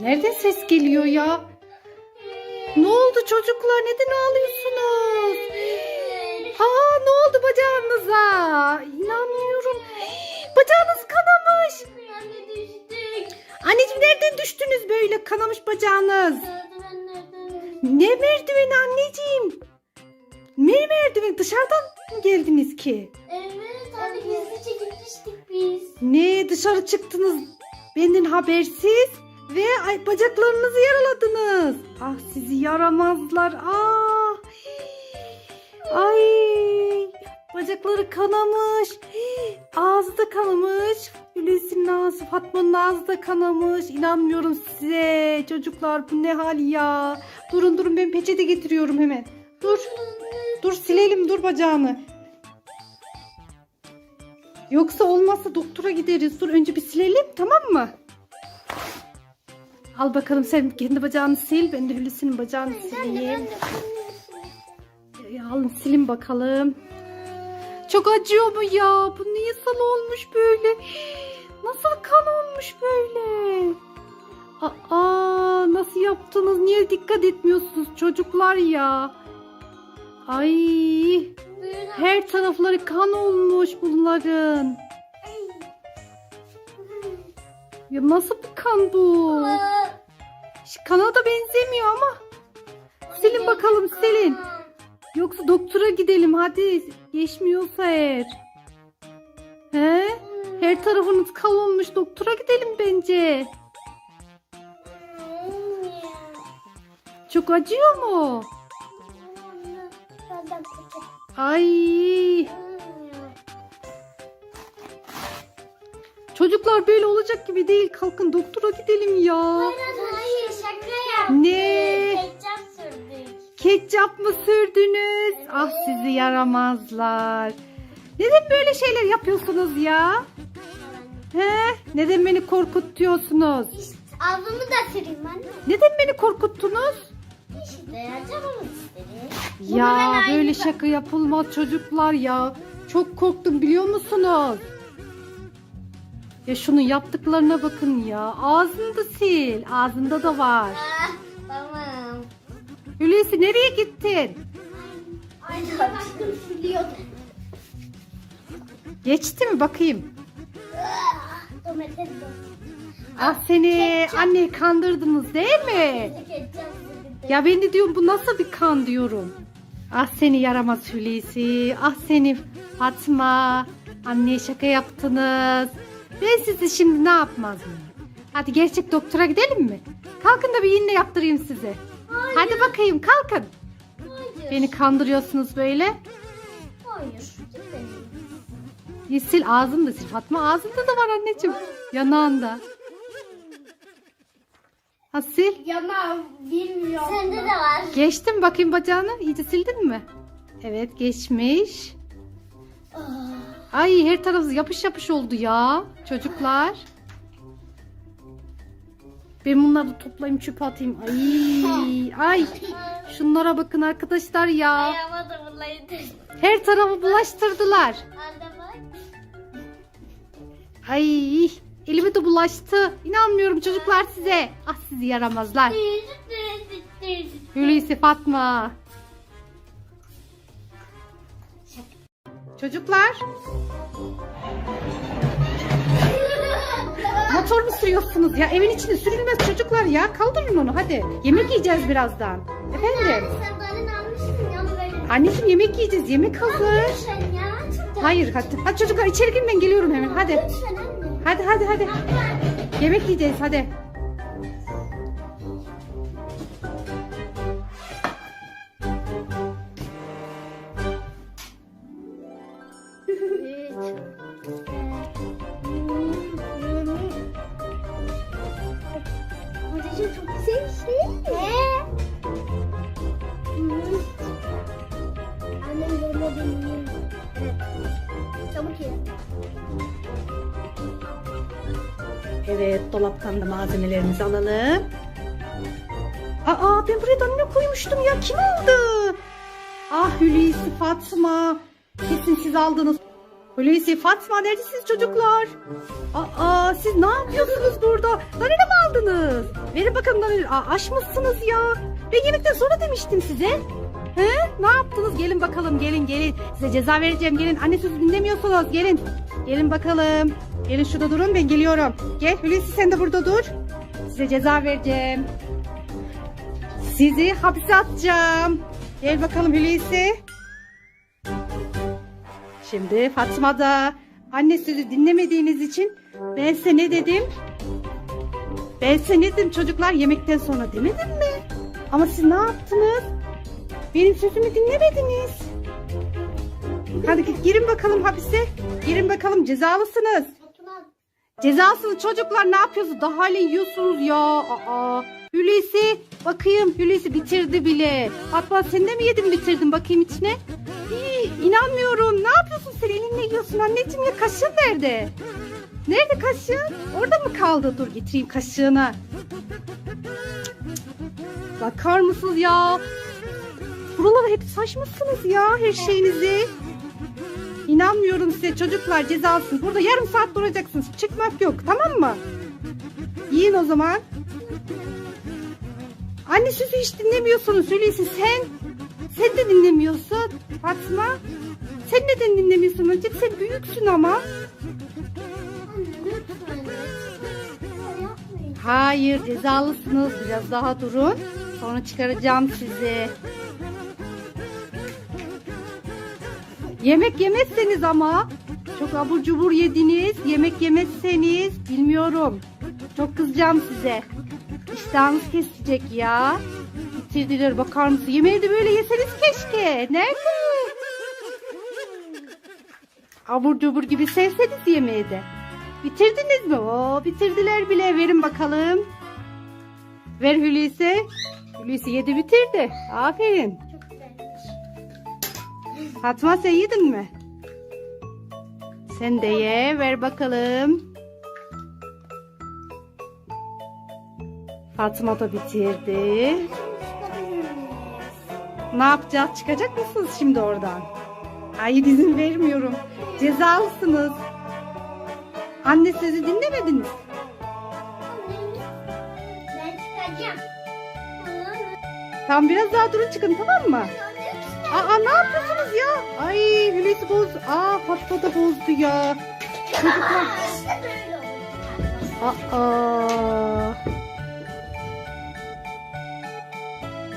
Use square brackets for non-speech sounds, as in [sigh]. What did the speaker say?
Nereden ses geliyor ya? Ne oldu çocuklar? Neden ağlıyorsunuz? Aa ne oldu bacağınıza? İnanmıyorum. Bacağınız kanamış. Anne düştük. Anneciğim nereden düştünüz böyle kanamış bacağınız? Ne merdiveni anneciğim? Ne merdiveni? Dışarıdan mı geldiniz ki? Evet anne gizlice gitmiştik biz. Ne dışarı çıktınız benden habersiz ve ay, bacaklarınızı yaraladınız. Ah sizi yaramazlar. Ah. Ay bacakları kanamış. Ağzı da kanamış. Hulusi'nin ağzı, Fatma'nın ağzı da kanamış. İnanmıyorum size. Çocuklar bu ne hal ya. Durun durun ben peçete getiriyorum hemen. Dur. Dur silelim dur bacağını. Yoksa olmazsa doktora gideriz. Dur önce bir silelim tamam mı? Al bakalım sen kendi bacağını sil. Ben de Hulusi'nin bacağını sileyim. Alın silin bakalım. Çok acıyor mu ya? Bu niye sana olmuş böyle? Nasıl kan olmuş böyle? Aa, nasıl yaptınız? Niye dikkat etmiyorsunuz çocuklar ya? Ay, her tarafları kan olmuş bunların. Ya nasıl bir kan bu? Şu Kana da benzemiyor ama. Silin bakalım silin. Yoksa doktora gidelim hadi. Geçmiyorsa eğer. He? Her tarafınız kan olmuş. Doktora gidelim bence. Çok acıyor mu? Ay. Çocuklar böyle olacak gibi değil. Kalkın doktora gidelim ya. Hayır yaptık. Ne? Ketçap sürdük. Ketçap mı sürdünüz? Ah sizi yaramazlar. Neden böyle şeyler yapıyorsunuz ya? He? Neden beni korkutuyorsunuz? Ağzımı da süreyim anne. Neden beni korkuttunuz? İşte ya canımız istedi. Ya böyle şaka yapılmaz çocuklar ya. Çok korktum biliyor musunuz? Ya şunun yaptıklarına bakın ya. Ağzını da sil. Ağzında da var. Ah, tamam. Hulusi nereye gittin? Ay saçım siliyordu. Geçti mi bakayım? Domates de. Ah seni anne kandırdınız değil mi? Ya ben de diyorum bu nasıl bir kan diyorum. Ah seni yaramaz Hulusi. Ah seni Fatma. Anneye şaka yaptınız. Ben sizi şimdi ne yapmaz mıyım? Hadi gerçek doktora gidelim mi? Kalkın da bir iğne yaptırayım size. Hadi bakayım kalkın. Hayır. Beni kandırıyorsunuz böyle. Hayır. Bir sil ağzını da sil. Fatma ağzında da var anneciğim. Yanağında. Ha sil. Yana bilmiyorum. Sende de var. Geçti mi bakayım bacağını? İyice sildin mi? Evet geçmiş. Ay her tarafı yapış yapış oldu ya çocuklar. Ben bunları da toplayayım çöpe atayım. Ay ay şunlara bakın arkadaşlar ya. Her tarafı bulaştırdılar. Ay elime de bulaştı. İnanmıyorum çocuklar size. Ah sizi yaramazlar. Hulusi Fatma. Çocuklar motor mu sürüyorsunuz ya? Evin içinde sürülmez çocuklar ya. Kaldırın onu hadi. Yemek yiyeceğiz birazdan. Efendim? Anneciğim yemek yiyeceğiz. Yemek hazır. Hayır hadi. Hadi çocuklar içeri girin ben geliyorum hemen. Hadi. Hadi hadi hadi. Yemek yiyeceğiz hadi. Hocacığım çok güzel şey. Ne? Annem zorla beni Evet. Çabuk. Evet dolaptan da malzemelerimizi alalım. Aa ben buraya da ne koymuştum ya kim aldı? Ah Hulusi Fatma. Kesin siz aldınız. Hulusi Fatma neredesiniz çocuklar? Aa siz ne yapıyorsunuz burada? Danilo mi aldınız? Verin bakalım Danilo. Aa açmışsınız ya. Ben yemekten sonra demiştim size. He? Ne yaptınız? Gelin bakalım gelin gelin. Size ceza vereceğim gelin. Anne sözü dinlemiyorsunuz gelin. Gelin bakalım. Gelin şurada durun ben geliyorum. Gel Hulusi sen de burada dur. Size ceza vereceğim. Sizi hapse atacağım. Gel bakalım Hulusi. Şimdi Fatma da anne sözü dinlemediğiniz için ben size ne dedim? Ben size ne dedim çocuklar yemekten sonra demedim mi? Ama siz ne yaptınız? Benim sözümü dinlemediniz. Hadi git girin bakalım hapise. Girin bakalım cezalısınız. Cezasınız çocuklar ne yapıyorsunuz? Daha hale yiyorsunuz ya. Aa, Hulusi bakayım Hulusi bitirdi bile. Fatma sen de mi yedin bitirdin bakayım içine? Hii, inanmıyorum. Ne yiyorsun anneciğim ya kaşığın nerede? Nerede kaşığın? Orada mı kaldı? Dur getireyim kaşığını. Bakar mısınız ya? Buralara hep saçmışsınız ya her şeyinizi. İnanmıyorum size çocuklar cezalısınız. Burada yarım saat duracaksınız. Çıkmak yok tamam mı? Yiyin o zaman. Anne sözü hiç dinlemiyorsunuz. Hulusi sen. Sen de dinlemiyorsun. Fatma. Sen neden dinlemiyorsun? Önce sen büyüksün ama. Hayır cezalısınız. Biraz daha durun. Sonra çıkaracağım sizi. Yemek yemezseniz ama çok abur cubur yediniz. Yemek yemezseniz bilmiyorum. Çok kızacağım size. İştahınız kesecek ya. Bitirdiler bakar mısın? Yemeği de böyle yeseniz keşke. Nerede? Abur cubur gibi sevseniz yemeği de. Bitirdiniz mi? Oo, bitirdiler bile. Verin bakalım. Ver Hulusi. Hulusi yedi bitirdi. Aferin. Fatma sen yedin mi? Sen de ye. Ver bakalım. Fatma da bitirdi. Ne yapacağız? Çıkacak mısınız şimdi oradan? Hayır izin vermiyorum. Cezalısınız. Anne sözü dinlemediniz. Ben çıkacağım. Tam biraz daha durun çıkın tamam mı? Aa ne yapıyorsunuz ya? Ay Hulusi boz. Aa Fatma da bozdu ya. [laughs] Çocuklar. Aa.